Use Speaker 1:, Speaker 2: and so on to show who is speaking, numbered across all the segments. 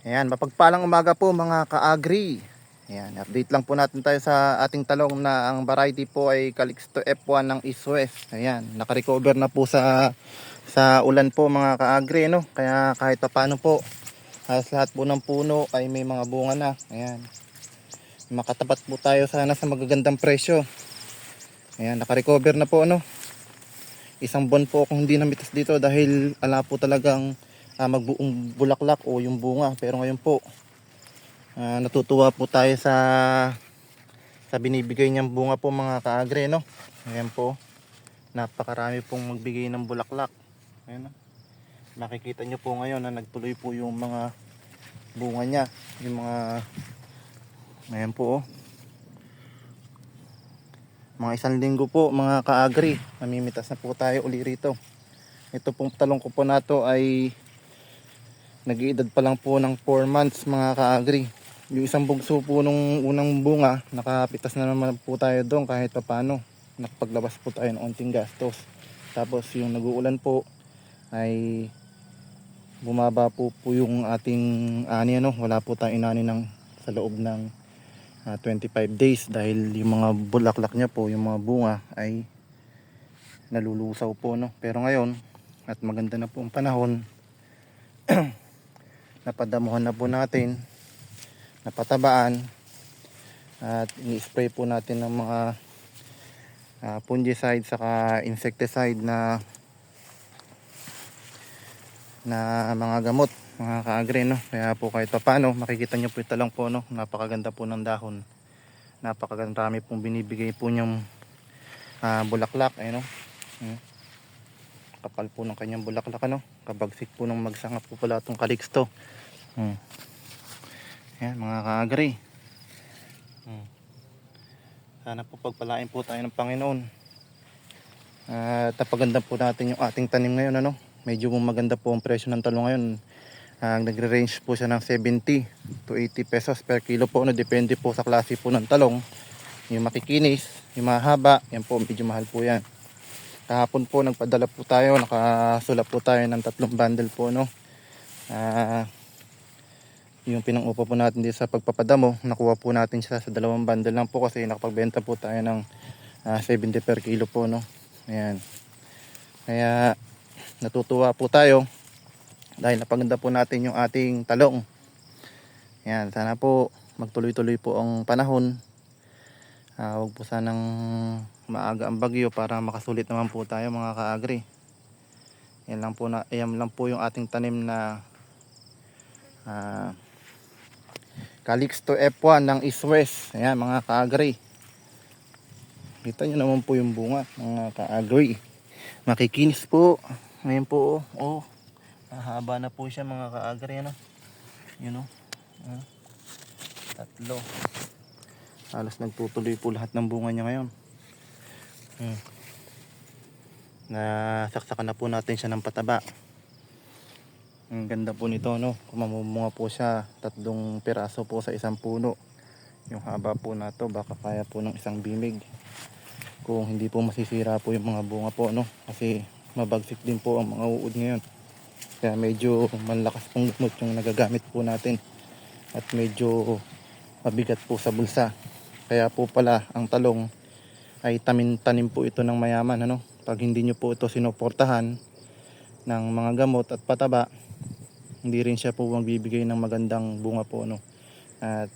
Speaker 1: Ayan, mapagpalang umaga po mga ka-agri. Ayan, update lang po natin tayo sa ating talong na ang variety po ay Calixto F1 ng East West. Ayan, nakarecover na po sa sa ulan po mga ka-agri, no? Kaya kahit pa paano po, halos lahat po ng puno ay may mga bunga na. Ayan. Makatapat po tayo sana sa magagandang presyo. Ayan, nakarecover na po, ano? Isang buwan po akong hindi namitas dito dahil ala po talagang ah, magbuong bulaklak o yung bunga. Pero ngayon po, ah, natutuwa po tayo sa sa binibigay niyang bunga po mga kaagre, no? Ayan po, napakarami pong magbigay ng bulaklak. Ayan, no? Makikita niyo po ngayon na nagtuloy po yung mga bunga niya. Yung mga, ayan po, oh. Mga isang linggo po mga kaagri, namimitas na po tayo uli rito. Ito pong talong ko po nato ay nag-iedad pa lang po ng 4 months mga kaagri. Yung isang bugso po nung unang bunga, nakapitas na naman po tayo doon kahit pa paano. Nakapaglabas po tayo ng onting gastos. Tapos yung nag-uulan po ay bumaba po po yung ating ani ano, wala po tayong inani ng sa loob ng ah, 25 days dahil yung mga bulaklak niya po, yung mga bunga ay nalulusaw po no. Pero ngayon at maganda na po ang panahon napadamuhan na po natin napatabaan at ini-spray po natin ng mga ah, fungicide saka insecticide na na mga gamot mga kaagre no? Kaya po kahit papano makikita nyo po ito lang po no? Napakaganda po ng dahon. Napakaganda rami pong binibigay po niyang ah, bulaklak eh no? Hmm. kapal po ng kanyang bulaklak ano kabagsik po ng magsanga po pala itong kaliksto hmm. yan mga kaagre hmm. sana po pagpalain po tayo ng Panginoon. At napaganda po natin yung ating tanim ngayon ano? Medyo maganda po ang presyo ng talong ngayon. Ah, nagre-range po siya ng 70 to 80 pesos per kilo po no depende po sa klase po ng talong. Yung makikinis yung mahaba yan po medyo mahal po yan kahapon po nagpadala po tayo nakasulap po tayo ng tatlong bundle po no Ah, yung pinangupa po natin dito sa pagpapadamo nakuha po natin siya sa dalawang bundle lang po kasi nakapagbenta po tayo ng ah, 70 per kilo po no ayan kaya natutuwa po tayo dahil napaganda po natin yung ating talong. Yan, sana po magtuloy-tuloy po ang panahon. Ah, huwag po sanang maaga ang bagyo para makasulit naman po tayo mga kaagri. Yan lang po na yan lang po yung ating tanim na ah, Calixto F1 ng East West. Ayan mga kaagri. Kita nyo naman po yung bunga mga kaagri. Makikinis po. Ngayon po oh. oh. Mahaba na po siya mga kaagri ano. Yun o. Ah. Tatlo. Halos nagtutuloy po lahat ng bunga niya ngayon. Hmm. Nasaksakan na po natin siya ng pataba. Ang ganda po nito no. Kumamumunga po siya tatlong piraso po sa isang puno. Yung haba po na to baka kaya po ng isang bimig. Kung hindi po masisira po yung mga bunga po no. Kasi mabagsik din po ang mga uod ngayon. Kaya medyo malakas pong gamot yung nagagamit po natin. At medyo mabigat po sa bulsa. Kaya po pala ang talong ay tanim-tanim po ito ng mayaman. Ano? Pag hindi nyo po ito sinuportahan ng mga gamot at pataba, hindi rin siya po magbibigay ng magandang bunga po. No? At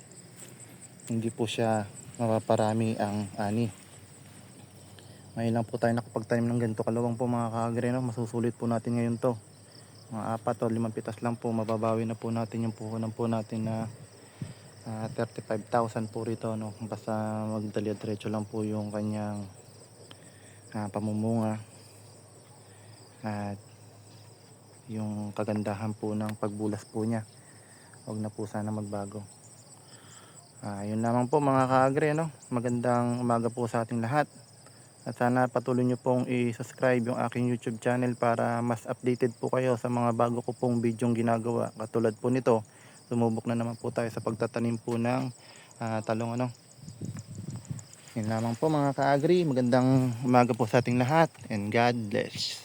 Speaker 1: hindi po siya mapaparami ang ani. Ngayon lang po tayo nakapagtanim ng ganito kalawang po mga kagre. No? Masusulit po natin ngayon to mga apat o limang pitas lang po mababawi na po natin yung puhunan po natin na ah, 35,000 po rito no? Basta magdalya diretso lang po yung kanyang ah, pamumunga. At yung kagandahan po ng pagbulas po niya huwag na po sana magbago. Ah, yun lamang po mga kaagre no? Magandang umaga po sa ating lahat. At sana patuloy nyo pong i-subscribe yung aking YouTube channel para mas updated po kayo sa mga bago ko pong video ginagawa. Katulad po nito, sumubok na naman po tayo sa pagtatanim po ng ah, talong ano. Yun lamang po mga ka-agri. Magandang umaga po sa ating lahat and God bless.